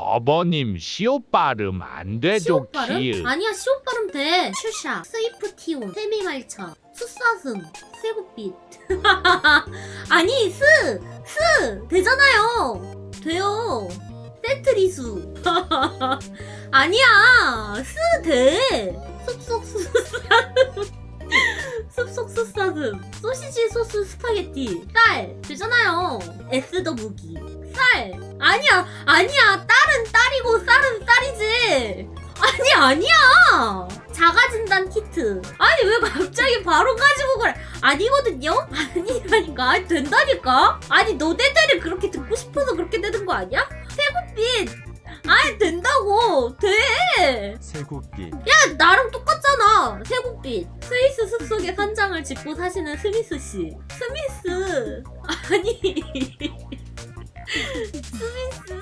버버님 시옷 발음 안 되죠 시옷 발음? 키읔 아니야 시옷 발음 돼. 슈샤 스위프티온 세미말차 수사슴 쇠국빛. 아니 스! 스! 되잖아요. 돼요. 세트리수. 아니야 스 돼! 숲속 수사슴. 숲속 수사슴. 소시지 소스 스파게티. 쌀 되잖아요. 에스더 무기. 쌀. 아니야 아니야 쌀은 아니 아니야! 자가 진단 키트. 아니 왜 갑자기 바로 가지고 그래? 아니거든요? 아니라니까 아니 된다니까? 아니 너네들이 그렇게 듣고 싶어서 그렇게 되는 거 아니야? 태국빛! 아니 된다고! 돼! 세국빛. 야, 나랑 똑같잖아. 태국빛. 스위스 숲속에 산장을 짓고 사시는 스미스 씨. 스미스. 아니.